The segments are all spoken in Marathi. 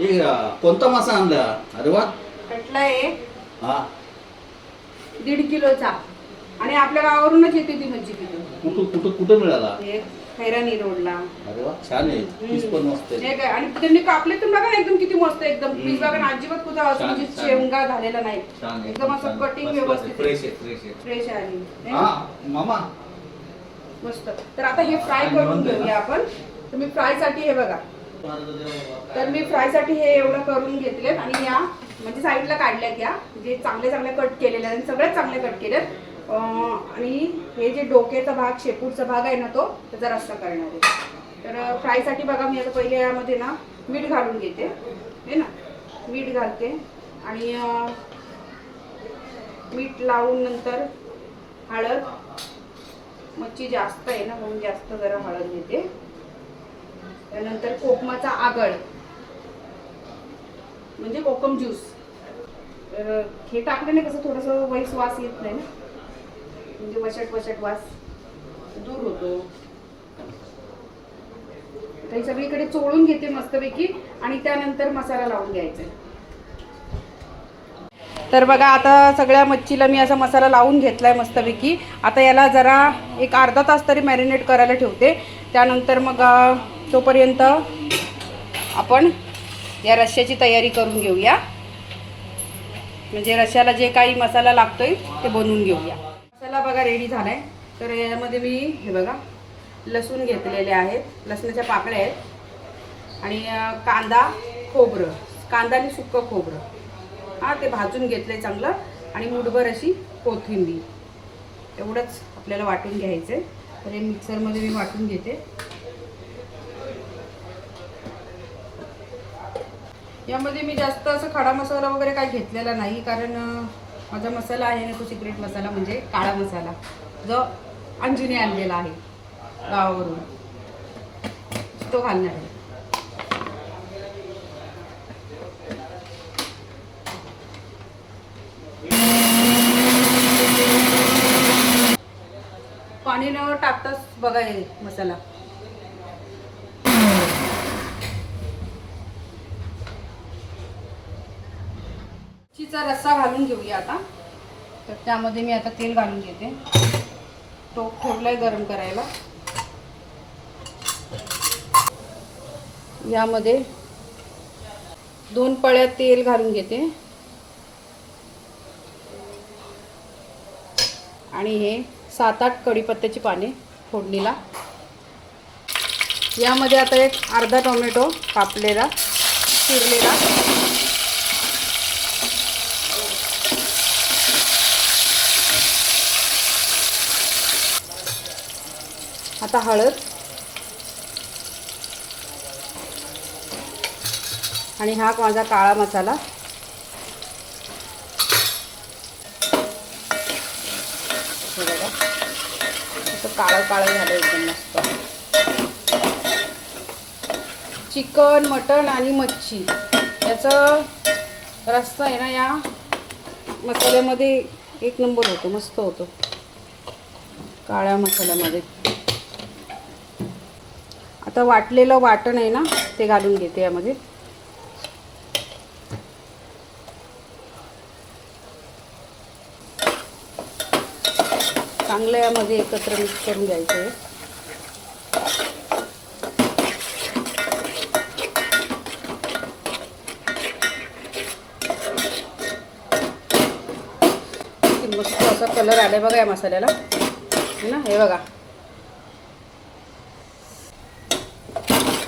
हे अं, कोणता मासा आणला अरे वा कटला आहे हा दीड किलोचा आणि आपल्या गावावरूनच येते ती मच्छी तिथून कुठं कुठं कुठं मिळाला हे खैरानी रोडला अरे वा छान आहे पीस पण मस्त आहे हे काय आणि त्यांनी कापले तुम्ही बघा ना एकदम किती मस्त एकदम. पीस बघा ना अजिबात कुठं असं छान, म्हणजे छान. शेवगा झालेला नाही छान आहे, एकदम असं छान. कटिंग व्यवस्थित फ्रेश आहे फ्रेश आहे फ्रेश आहे नाही का? हा मामा मस्त तर आता हे फ्राय आणि करून घेऊया ना? आपण तर मी फ्रायसाठी हे बघा तर मी फ्रायसाठी हे एवढं करून घेतले आणि या म्हणजे साईडला काढल्यात या. जे चांगले चांगले कट केलेले आहेत सगळ्यात चांगले कट केलेत. आणि हे जे डोक्याचा भाग शेपूटचा भाग आहे ना तो त्याचा रस्ता करणार आहे. तर फ्रायसाठी बघा मी आता पहिले यामध्ये ना मीठ घालून घेते. हे ना मीठ घालते. आणि मीठ लावून नंतर हळद. मच्छी जास्त आहे ना म्हणून जास्त जरा हळद घेते. त्यानंतर कोकमाचा आगळ. म्हणजे कोकम ज्यूस. तर हे टाकल्याने कसं थोडंसं वैस वास येत नाही ना? म्हणजे वशट वशट वास दूर होतो. तर सगळीकडे चोळून घेते मस्तपैकी आणि त्यानंतर मसाला लावून घ्यायचा. तर बघा आता सगळ्या मच्छीला मी असा मसाला लावून घेतला आहे मस्तपैकी. आता याला जरा एक अर्धा तास तरी मॅरिनेट करायला ठेवते. त्यानंतर मग तोपर्यंत आपण या रश्श्याची तयारी करून घेऊया. म्हणजे रश्श्याला जे काही मसाला लागतोय ते बनवून घेऊया. मसाला बघा रेडी झालाय. तर यामध्ये मी हे बघा लसूण घेतलेले आहेत. लसणाच्या पाकळ्या आहेत. आणि कांदा खोबरं. कांदा आणि सुक्कं खोबरं. हां ते भाजून घेतलं आहे चांगलं. आणि मुठभर अशी कोथिंबीर. एवढंच आपल्याला वाटून घ्यायचं आहे तर हे मिक्सरमध्ये मी वाटून घेते. यामध्ये मी जास्त असं खडा मसाला वगैरे काही घेतलेला नाही कारण माझा मसाला आहे ना तो सिक्रेट मसाला म्हणजे काळा मसाला जो अंजुने आणलेला आहे गावावरून. तो घालणार आहे. पाणी न टाकताच बघा हे मसाला. मिरचीचा रस्सा घालून घेऊया आता. तर त्यामध्ये मी आता तेल घालून घेते. टोप आहे गरम करायला. यामध्ये दोन पळ्या तेल घालून घेते. आणि हे सात आठ कढीपत्त्याची पाने फोडणीला. यामध्ये आता एक अर्धा टोमॅटो कापलेला चिरलेला. आता हळद. आणि हा माझा काळा मसाला. बघा. असं काळं काळं झालं एकदम मस्त. चिकन मटण आणि मच्छी. याचं रस्ता आहे ना या मसाल्यामध्ये एक नंबर होतो मस्त होतो. काळ्या मसाल्यामध्ये. आता वाटलेलं वाटण आहे ना ते घालून घेते यामध्ये. चांगलं यामध्ये एकत्र मिक्स करून घ्यायचं आहे मस्त असा कलर आलाय बघा या मसाल्याला. है ना हे बघा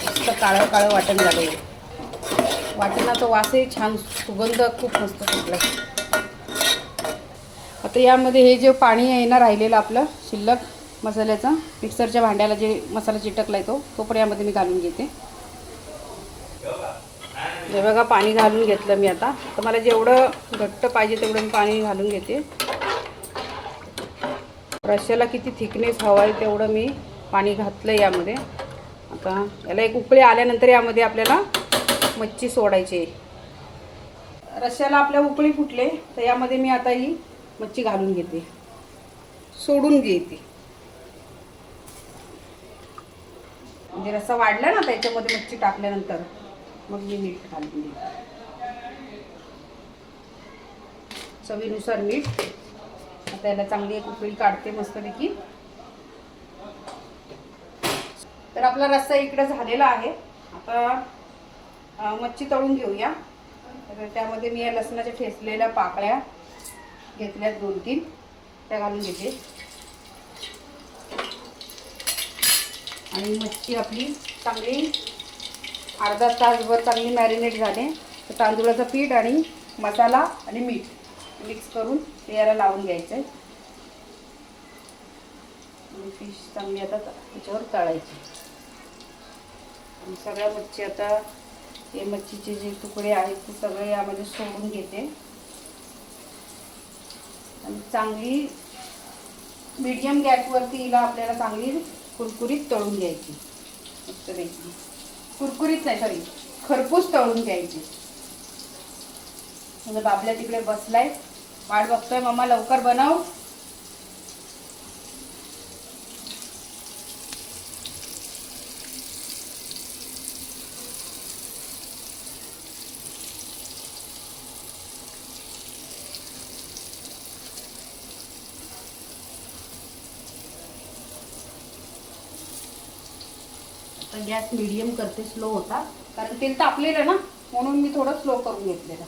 मस्त काळं काळं वाटण झालं. वाटणाचा वासही छान सुगंध खूप मस्त सुटला. आता यामध्ये हे जे पाणी आहे ना राहिलेलं आपलं शिल्लक मसाल्याचं मिक्सरच्या भांड्याला जे मसाला चिटकला आहे तो तो पण यामध्ये मी घालून घेते. हे बघा पाणी घालून घेतलं मी आता. तर मला जेवढं घट्ट पाहिजे तेवढं मी पाणी घालून घेते. रश्याला किती थिकनेस हवा आहे तेवढं मी पाणी घातलं यामध्ये. आता याला एक उकळी आल्यानंतर यामध्ये आपल्याला मच्छी सोडायची रश्याला आपल्या उकळी फुटले तर यामध्ये मी आता ही मच्छी घालून घेते. सोडून घेते. म्हणजे रस्सा वाढला ना त्याच्यामध्ये मच्छी टाकल्यानंतर मग मी मीठ घालून घेते. चवीनुसार मीठ. आता याला चांगली एक उकळी काढते मस्तपैकी. तर आपला रस्सा इकडे झालेला आहे. आता मच्छी तळून घेऊया. तर त्यामध्ये मी या लसणाच्या ठेचलेल्या पाकळ्या घेतल्यात दोन तीन. त्या घालून घेते. आणि मच्छी आपली चांगली अर्धा तासभर चांगली मॅरिनेट झाले. तर तांदूळाचं पीठ आणि मसाला आणि मीठ मिक्स करून ते याला लावून घ्यायचं आहे फिश चांगली आता त्याच्यावर तळायची. आणि सगळ्या मच्छी आता हे मच्छीचे जे तुकडे आहेत ते सगळे यामध्ये सोडून घेते. आणि चांगली मिडियम गॅसवरती हिला आपल्याला चांगली कुरकुरीत तळून घ्यायची. मस्तपैकी कुरकुरीत नाही सॉरी खरपूस तळून घ्यायची. म्हणजे बाबल्या तिकडे बसलाय. वाट बघतोय मम्मा लवकर बनव. तर गॅस मिडियम करते स्लो होता. कारण तेल तापलेलं ना म्हणून मी थोडं स्लो करून घेतलेलं.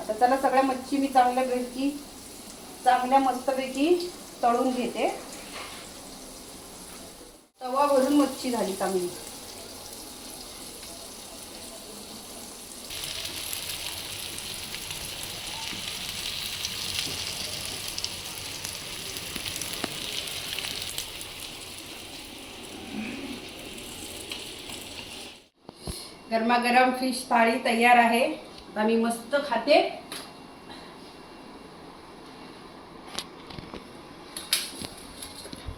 आता त्याला सगळ्या मच्छी मी चांगल्यापैकी चांगल्या मस्तपैकी तळून घेते. तवा भरून मच्छी झाली चांगली. गरमागरम फिश थाळी तयार आहे. आता मी मस्त खाते.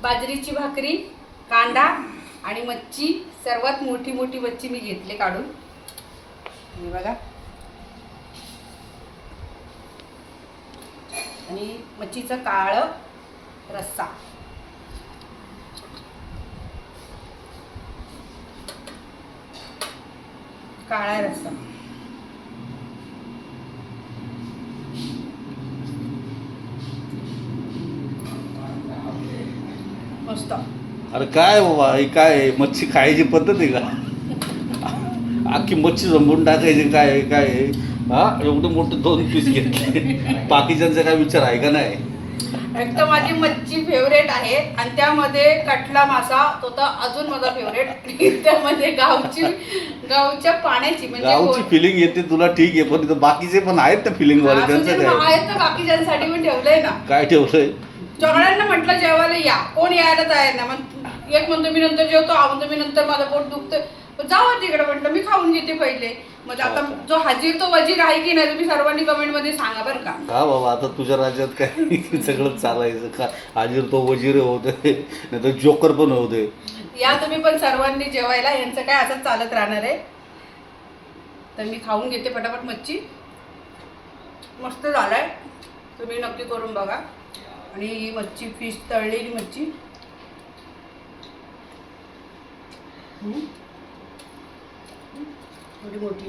बाजरीची भाकरी कांदा आणि मच्छी. सर्वात मोठी मोठी मच्छी मी घेतले काढून. बघा. आणि मच्छीचं काळं रस्सा. काळा रस्सा मस्त अरे काय बाबा हे काय? मच्छी खायची पद्धत आहे का अख्खी मच्छी जमवून टाकायची काय आहे, काय आहे? हा एवढं मोठं दोन पीस घेतले बाकीच्यांचा काय विचार आहे का नाही एक तर माझी मच्छी फेवरेट आहे. आणि त्यामध्ये कटला मासा तो तर अजून माझा फेवरेट त्यामध्ये गावची गावच्या पाण्याची म्हणजे गावची फिलिंग येते तुला ठीक आहे पण इथं बाकीचे पण आहेत ना फिलिंग वाले त्यांचं काय? आहेत तर बाकीच्यांसाठी पण ठेवलंय ना. काय ठेवलंय? सगळ्यांना म्हटलं जेवायला या. कोण यायला तयार नाही. मग एक म्हणतो मी नंतर जेवतो हा म्हणतो मी नंतर माझं पोट दुखतं जावं तिकडे म्हटलं मी खाऊन घेते पहिले. म्हणजे आता जो हजीर तो वजीर आहे की नाही तुम्ही सर्वांनी कमेंटमध्ये सांगा बरं का. का बाबा आता तुझ्या राज्यात काय सगळं चालायचं का? हाजीर तो वजीर होते नाही तर जोकर पण होते. या तुम्ही पण सर्वांनी जेवायला यांचं काय असंच चालत राहणार आहे? तर मी खाऊन घेते पटापट मच्छी. मस्त झालाय. तुम्ही नक्की करून बघा. आणि ही मच्छी फिश तळलेली मच्छी. एवढी मोठी.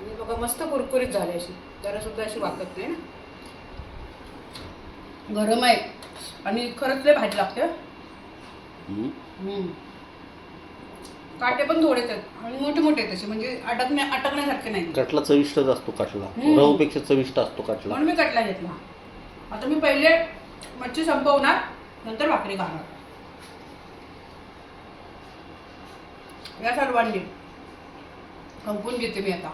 आणि बघा मस्त कुरकुरीत झाली अशी. जरा सुद्धा अशी वाकत नाही ना. गरम आहे. आणि खरंच लय भाजी लागते. हं. काटे पण थोडेच आहेत. आणि मोठे मोठे आहेत तसे. म्हणजे अटकण्या अटकण्यासारखे नाही कटला चविष्टच असतो काटला. रवपेक्षा चविष्ट असतो काटला. म्हणून मी कटला घेतला. आता मी पहिले मच्छी संपवणार नंतर भाकरी खाणार. या सर्वांनी. संपवून घेते मी आता